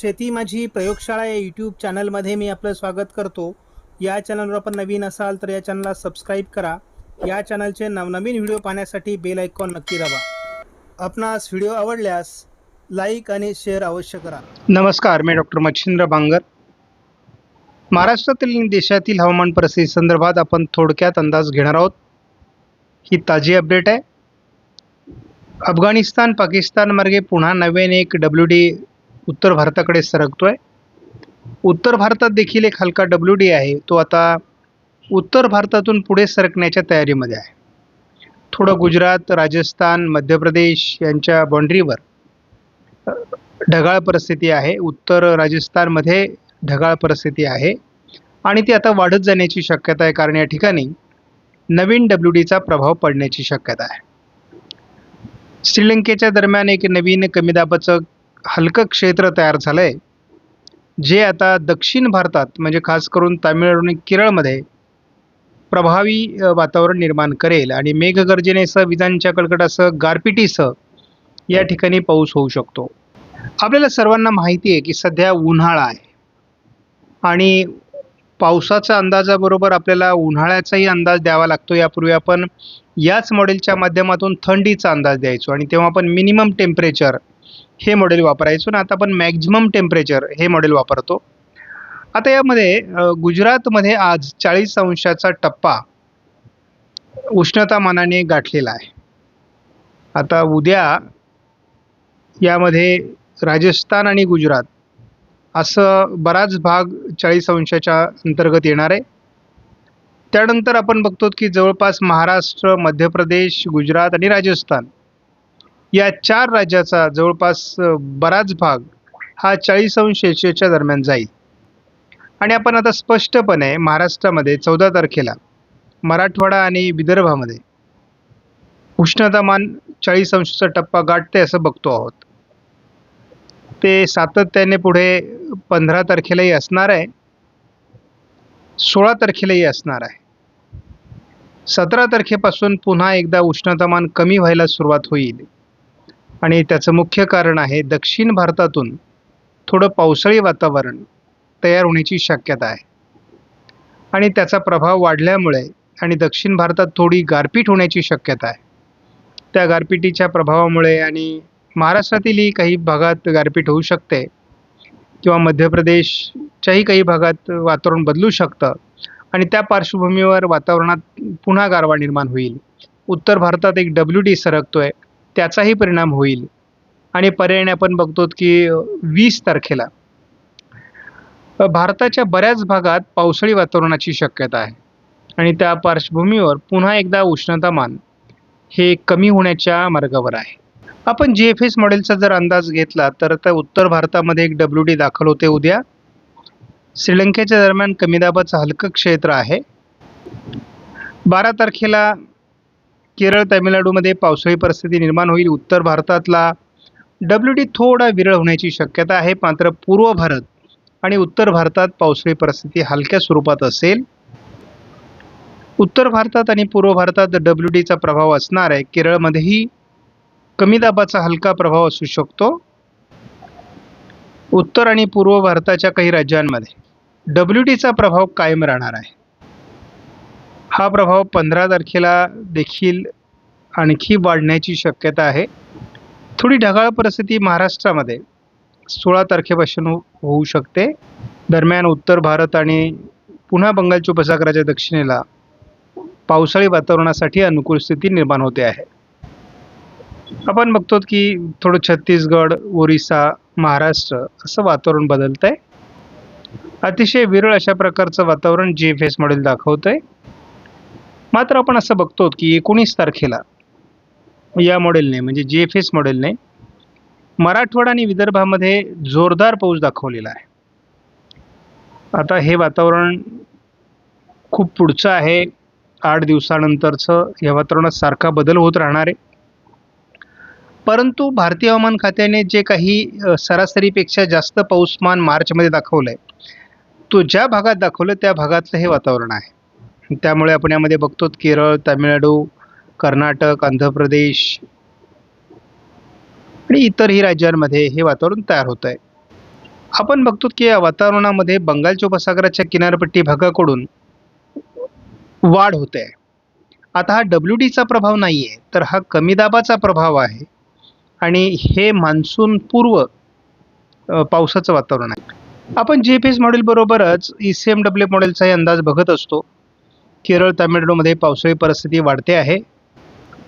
शेती माझी प्रयोगशाळा या यूट्यूब चॅनलमध्ये मी आपलं स्वागत करतो. या चॅनलवर आपण नवीन असाल तर या चॅनलला सबस्क्राईब करा. या चॅनलचे नवनवीन व्हिडिओ पाहण्यासाठी बेल आयकॉन नक्की दाबा. आपणास व्हिडिओ आवडल्यास लाईक आणि शेअर अवश्य करा. नमस्कार मी डॉक्टर मच्छिंद्र बांगर. महाराष्ट्रातील आणि देशातील हवामान परिस्थिती संदर्भात आपण थोडक्यात अंदाज घेणार आहोत. ही ताजी अपडेट आहे. अफगाणिस्तान पाकिस्तान मार्गे पुन्हा नव्याने एक डब्ल्यू डी उत्तर भारताकडे सरकतो आहे उत्तर भारतात देखील एक हलका डब्ल्यू डी आहे. तो आता उत्तर भारतातून पुढे सरकण्याच्या तयारीमध्ये आहे. थोडं गुजरात राजस्थान मध्य प्रदेश यांच्या बाँड्रीवर ढगाळ परिस्थिती आहे. उत्तर राजस्थानमध्ये ढगाळ परिस्थिती आहे. आणि ती आता वाढत जाण्याची शक्यता आहे. कारण या ठिकाणी नवीन डब्ल्यू डीचा प्रभाव पडण्याची शक्यता आहे. श्रीलंकेच्या दरम्यान एक नवीन कमी दाबाचं हलकं क्षेत्र तयार झालं आहे जे आता दक्षिण भारतात म्हणजे खास करून तामिळनाडू आणि केरळमध्ये प्रभावी वातावरण निर्माण करेल आणि मेघगर्जनेसह विजांच्या कडकडासह गारपिटीसह या ठिकाणी पाऊस होऊ शकतो. आपल्याला सर्वांना माहिती आहे की सध्या उन्हाळा आहे. आणि पावसाचा अंदाजाबरोबर आपल्याला उन्हाळ्याचाही अंदाज द्यावा लागतो. यापूर्वी आपण याच मॉडेलच्या माध्यमातून थंडीचा अंदाज द्यायचो आणि तेव्हा आपण मिनिमम टेम्परेचर हे मॉडेल वापरायचो ना. आता आपण मॅक्झिमम टेम्परेचर हे मॉडेल वापरतो. आता यामध्ये गुजरातमध्ये आज चाळीस अंशाचा टप्पा उष्णतामानाने गाठलेला आहे. आता उद्या यामध्ये राजस्थान आणि गुजरात असं बराच भाग चाळीस अंशाच्या अंतर्गत येणार आहे. त्यानंतर आपण बघतो की जवळपास महाराष्ट्र मध्य प्रदेश गुजरात आणि राजस्थान या चार राज्याचा जवळपास बराच भाग हा चाळीस अंश सेल्सिअसच्या दरम्यान जाईल. आणि आपण आता स्पष्टपणे महाराष्ट्रामध्ये चौदा तारखेला मराठवाडा आणि विदर्भामध्ये उष्णतामान चाळीस अंशाचा टप्पा गाठते असं बघतो आहोत. ते सातत्याने पुढे पंधरा तारखेलाही असणार आहे. सोळा तारखेलाही असणार आहे. सतरा तारखेपासून पुन्हा एकदा उष्णतामान कमी व्हायला सुरुवात होईल. आणि त्याचं मुख्य कारण आहे दक्षिण भारतातून थोडं पावसाळी वातावरण तयार होण्याची शक्यता आहे. आणि त्याचा प्रभाव वाढल्यामुळे आणि दक्षिण भारतात थोडी गारपीट होण्याची शक्यता आहे. त्या गारपिटीच्या प्रभावामुळे आणि महाराष्ट्रातीलही काही भागात गारपीट होऊ शकते किंवा मध्य प्रदेशच्याही काही भागात वातावरण बदलू शकतं आणि त्या पार्श्वभूमीवर वातावरणात पुन्हा गारवा निर्माण होईल. उत्तर भारतात एक डब्ल्यू डी सरकतो आहे त्याचाही परिणाम होईल. आणि पर्यायाने आपण बघतो की वीस तारखेला भारताच्या बऱ्याच भागात पावसाळी वातावरणाची शक्यता आहे. आणि त्या पार्श्वभूमीवर पुन्हा एकदा उष्णतामान हे कमी होण्याच्या मार्गावर आहे. आपण जी एफ एस मॉडेलचा जर अंदाज घेतला तर त्या उत्तर भारतामध्ये एक डब्ल्यू डी दाखल होते उद्या. श्रीलंकेच्या दरम्यान कमी दाबाचं हलकं क्षेत्र आहे. बारा तारखेला केरळ तामिळनाडूमध्ये पावसाळी परिस्थिती निर्माण होईल. उत्तर भारतातला डब्ल्यू डी थोडा विरळ होण्याची शक्यता आहे मात्र पूर्व भारत आणि उत्तर भारतात पावसाळी परिस्थिती हलक्या स्वरूपात असेल. उत्तर भारतात आणि पूर्व भारतात डब्ल्यू डीचा प्रभाव असणार आहे. केरळमध्येही कमी दाबाचा हलका प्रभाव असू शकतो. उत्तर आणि पूर्व भारताच्या काही राज्यांमध्ये डब्ल्यू डीचा प्रभाव कायम राहणार आहे. हा प्रभाव पंधरा तारखेला देखील आणखी वाढण्याची शक्यता आहे. थोडी ढगाळ परिस्थिती महाराष्ट्रामध्ये सोळा तारखेपासून होऊ शकते. दरम्यान उत्तर भारत आणि पुन्हा बंगालच्या उपसागराच्या दक्षिणेला पावसाळी वातावरणासाठी अनुकूल स्थिती निर्माण होते आहे. आपण बघतो की थोडं छत्तीसगड ओरिसा महाराष्ट्र असं वातावरण बदलतं आहे अतिशय विरळ अशा प्रकारचं वातावरण जी एफ एस मॉडेल दाखवतं आहे मात्र आपण असं बघतो की एकोणीस तारखेला या मॉडेलने म्हणजे जी एफ एस मॉडेलने मराठवाडा आणि विदर्भामध्ये जोरदार पाऊस दाखवलेला आहे. आता हे वातावरण खूप पुढचं आहे. आठ दिवसानंतरचं या वातावरणात सारखा बदल होत राहणार आहे. परंतु भारतीय हवामान खात्याने जे काही सरासरीपेक्षा जास्त पाऊसमान मार्चमध्ये दाखवलं आहे तो ज्या भागात दाखवलं त्या भागातलं हे वातावरण आहे. त्यामुळे आपण यामध्ये बघतो केरळ तामिळनाडू कर्नाटक आंध्र प्रदेश आणि इतरही राज्यांमध्ये हे वातावरण तयार होत आहे आपण बघतो की या वातावरणामध्ये बंगालच्या उपसागराच्या किनारपट्टी भागाकडून वाढ होते आहे आता हा डब्ल्यू डीचा प्रभाव नाही आहे तर हा कमी दाबाचा प्रभाव आहे आणि हे मान्सून पूर्व पावसाचं वातावरण आहे. आपण जी पी एस मॉडेलबरोबरच ई सी एम डब्ल्यू मॉडेलचाही अंदाज बघत असतो. केरळ तामिळनाडूमध्ये पावसाळी परिस्थिती वाढते आहे.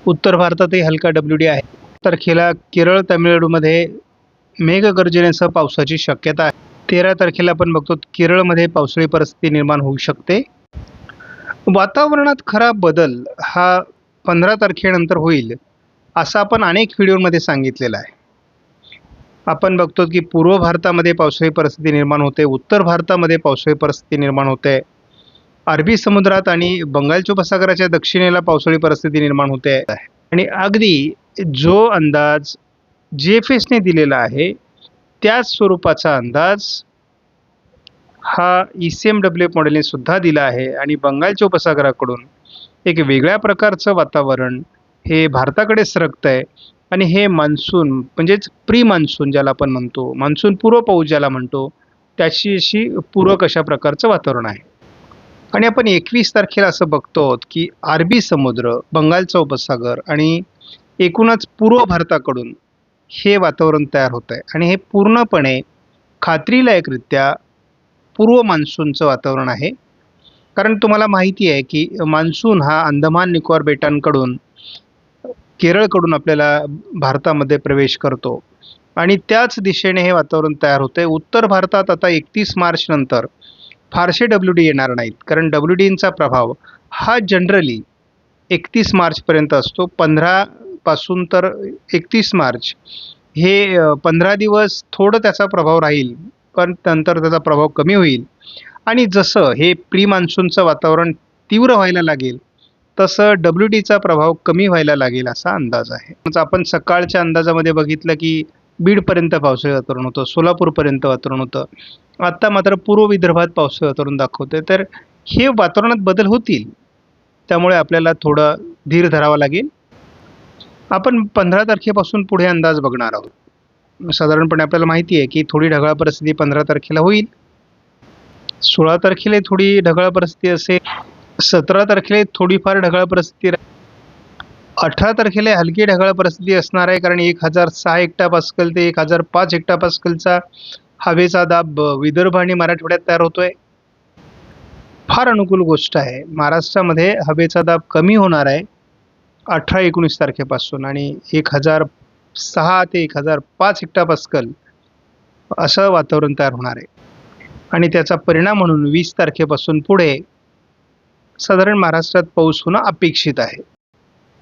उत्तर भारतातही हलका डब्ल्यू डी आहे. तारखेला केरळ तामिळनाडूमध्ये मेघगर्जनेसह पावसाची शक्यता आहे. तेरा तारखेला आपण बघतो केरळमध्ये पावसाळी परिस्थिती निर्माण होऊ शकते. वातावरणात खरा बदल हा पंधरा तारखेनंतर होईल असं आपण अनेक व्हिडिओमध्ये सांगितलेलं आहे. आपण बघतो की पूर्व भारतामध्ये पावसाळी परिस्थिती निर्माण होते उत्तर भारतामध्ये पावसाळी परिस्थिती निर्माण होते. अरबी समुद्रात आणि बंगालच्या उपसागराच्या दक्षिणेला पावसाळी परिस्थिती निर्माण होते. आणि अगदी जो अंदाज जी एफ एसने दिलेला आहे त्याच स्वरूपाचा अंदाज हा ई सी एम डब्ल्यू मॉडेलने सुद्धा दिला आहे. आणि बंगालच्या उपसागराकडून एक वेगळ्या प्रकारचं वातावरण हे भारताकडे सरकतं आहे आणि हे मान्सून म्हणजेच प्री मान्सून ज्याला आपण म्हणतो मान्सून पूर्व पाऊस ज्याला म्हणतो त्याची अशी पूरक अशा प्रकारचं वातावरण आहे. आणि आपण एकवीस तारखेला असं बघतो की अरबी समुद्र बंगालचा उपसागर आणि एकूणच पूर्व भारताकडून हे वातावरण तयार होत आहे. आणि हे पूर्णपणे खात्रीलायकरित्या पूर्व मान्सूनचं वातावरण आहे. कारण तुम्हाला माहिती आहे की मान्सून हा अंदमान निकोबार बेटांकडून केरळकडून आपल्याला भारतामध्ये प्रवेश करतो. आणि त्याच दिशेने हे वातावरण तयार होतं आहे उत्तर भारतात आता एकतीस मार्च नंतर फारसे डब्ल्यू डी येणार नाहीत. कारण डब्ल्यू डींचा प्रभाव हा जनरली एकतीस मार्चपर्यंत असतो. पंधरापासून तर एकतीस मार्च. हे पंधरा दिवस थोडं त्याचा प्रभाव राहील पण नंतर त्याचा प्रभाव कमी होईल. आणि जसं हे प्री मान्सूनचं वातावरण तीव्र व्हायला लागेल तसं डब्ल्यू डीचा प्रभाव कमी व्हायला लागेल असा अंदाज आहे. आपण सकाळच्या अंदाजामध्ये बघितलं की बीडपर्यंत पावसाळी वातावरण होतं सोलापूरपर्यंत वातावरण होतं. आत्ता मात्र पूर्व विदर्भात पावसाळी वातावरण दाखवते तर हे वातावरणात बदल होतील त्यामुळे आपल्याला थोडं धीर धरावा लागेल. आपण पंधरा तारखेपासून पुढे अंदाज बघणार आहोत. साधारणपणे आपल्याला माहिती आहे की थोडी ढगाळ परिस्थिती पंधरा तारखेला होईल. सोळा तारखेला थोडी ढगाळ परिस्थिती असेल. सतरा तारखेला थोडीफार ढगाळ परिस्थिती अठरा तारखेला हलकी ढगाळ परिस्थिती असणार आहे कारण एक हजार सहा एकटा पास्कल ते एक हजार पाच एकटा पास्कलचा हवेचा दाब विदर्भ आणि मराठवाड्यात तयार होतोय. फार अनुकूल गोष्ट आहे. महाराष्ट्रामध्ये हवेचा दाब कमी होणार आहे अठरा एकोणीस तारखेपासून आणि एक हजार सहा ते एक हजार पाच हेक्टा पास्कल असं वातावरण तयार होणार आहे. आणि त्याचा परिणाम म्हणून वीस तारखेपासून पुढे साधारण महाराष्ट्रात पाऊस होणं अपेक्षित आहे.